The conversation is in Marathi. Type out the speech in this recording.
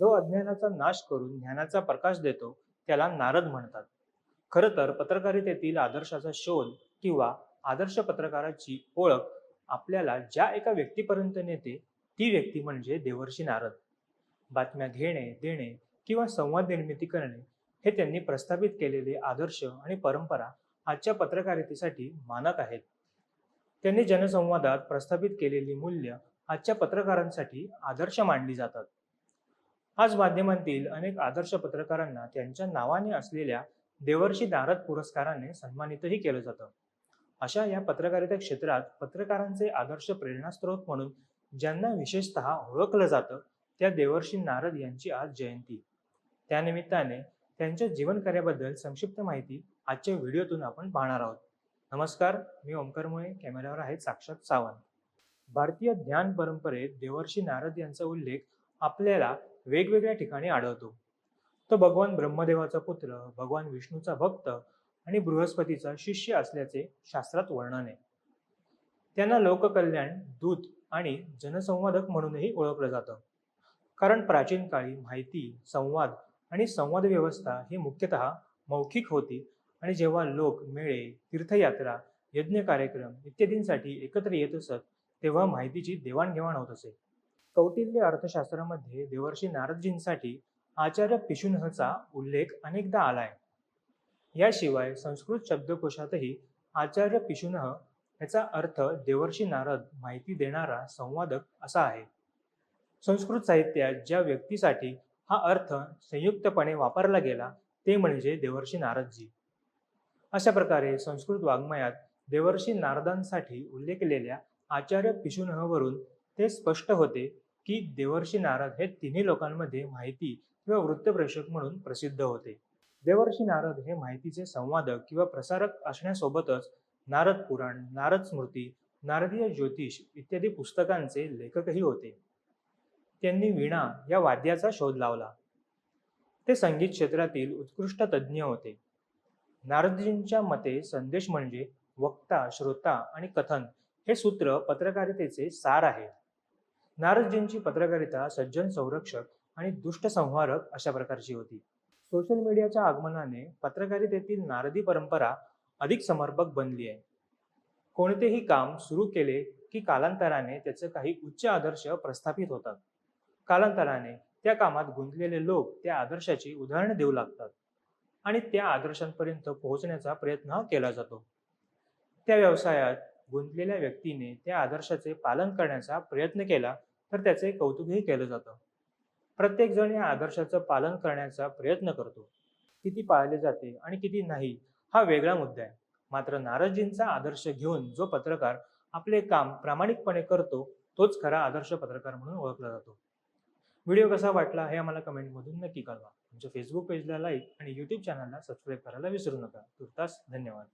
जो अज्ञानाचा नाश करून ज्ञानाचा प्रकाश देतो त्याला नारद म्हणतात. खरं तर पत्रकारितेतील आदर्शाचा शोध किंवा आदर्श पत्रकाराची ओळख आपल्याला ज्या एका व्यक्तीपर्यंत नेते ती व्यक्ती म्हणजे देवर्षी नारद. बातम्या घेणे देणे किंवा संवाद निर्मिती करणे हे त्यांनी प्रस्थापित केलेले आदर्श आणि परंपरा आजच्या पत्रकारितेसाठी मानक आहेत. त्यांनी जनसंवादात प्रस्थापित केलेली मूल्य आजच्या पत्रकारांसाठी आदर्श मानली जातात. आज माध्यमांतील अनेक आदर्श पत्रकारांना त्यांच्या नावाने असलेल्या देवर्षी नारद पुरस्काराने सन्मानितही केलं जातं. अशा या पत्रकारिता क्षेत्रात पत्रकारांचे आदर्श प्रेरणास्त्रोत म्हणून ज्यांना विशेषतः ओळखलं जातं त्या देवर्षी नारद यांची आज जयंती. त्यानिमित्ताने त्यांच्या जीवन कार्याबद्दल संक्षिप्त माहिती आजच्या व्हिडिओतून आपण पाहणार आहोत. नमस्कार मी ओमकर मुळे कॅमेऱ्यावर आहेत साक्षात सावंत. भारतीय ध्यान परंपरेत देवर्षी नारद यांचा उल्लेख आपल्याला वेगवेगळ्या ठिकाणी आढळतो. तो भगवान ब्रह्मदेवाचा पुत्र भगवान विष्णूचा भक्त आणि बृहस्पतीचा शिष्य असल्याचे शास्त्रात वर्णन आहे. त्यांना लोककल्याण दूत आणि जनसंवादक म्हणूनही ओळखलं जातं. कारण प्राचीन काळी माहिती संवाद आणि संवाद व्यवस्था ही मुख्यतः मौखिक होती आणि जेव्हा लोक मेळे तीर्थयात्रा यज्ञ कार्यक्रम इत्यादींसाठी एकत्र येत असत तेव्हा माहितीची देवाणघेवाण होत असे. कौटिल्य अर्थशास्त्रामध्ये देवर्षी नारदजींसाठी आचार्य पिशुनहचा उल्लेख अनेकदा आलाय. याशिवाय संस्कृत शब्दकोशातही आचार्य पिशुनह याचा अर्थ देवर्षी नारद माहिती देणारा संवादक असा आहे. संस्कृत साहित्यात ज्या व्यक्तीसाठी हा अर्थ संयुक्तपणे वापरला गेला ते म्हणजे देवर्षी नारदजी. अशा प्रकारे संस्कृत वाङ्मयात देवर्षी नारदांसाठी उल्लेखलेल्या आचार्य पिशुनहवरून ते स्पष्ट होते की देवर्षी नारद हे तिन्ही लोकांमध्ये माहिती किंवा वृत्तप्रेषक म्हणून प्रसिद्ध होते. देवर्षी नारद हे माहितीचे संवादक किंवा प्रसारक असण्यासोबतच नारद पुराण नारद स्मृती नारदीय ज्योतिष इत्यादी पुस्तकांचे लेखकही होते. त्यांनी वीणा या वाद्याचा शोध लावला. ते संगीत क्षेत्रातील उत्कृष्ट तज्ज्ञ होते. नारदजींच्या मते संदेश म्हणजे वक्ता श्रोता आणि कथन हे सूत्र पत्रकारितेचे सार आहे. नारदजींची पत्रकारिता सज्जन संरक्षक आणि दुष्ट संहारक अशा प्रकारची होती. सोशल मीडियाच्या आगमनाने पत्रकारितेतील नारदी परंपरा अधिक समर्पक बनली आहे. कोणतेही काम सुरू केले की कालांतराने त्याचे काही उच्च आदर्श प्रस्थापित होतात. कालांतराने त्या कामात गुंतलेले लोक त्या आदर्शाची उदाहरणं देऊ लागतात आणि त्या आदर्शांपर्यंत पोहोचण्याचा प्रयत्न केला जातो. त्या व्यवसायात गुंतलेल्या व्यक्तीने त्या आदर्शाचे पालन करण्याचा प्रयत्न केला तर त्याचे कौतुकही केलं जातं. प्रत्येक जण या आदर्शाचं पालन करण्याचा प्रयत्न करतो. किती पाळले जाते आणि किती नाही हा वेगळा मुद्दा आहे. मात्र नारदजींचा आदर्श घेऊन जो पत्रकार आपले काम प्रामाणिकपणे करतो तोच खरा आदर्श पत्रकार म्हणून ओळखला जातो. व्हिडिओ कसा वाटला हे आम्हाला कमेंटमधून नक्की कळवा. आमच्या फेसबुक पेजला लाईक आणि यूट्यूब चॅनलला सबस्क्राईब करायला विसरू नका. तुर्तास धन्यवाद.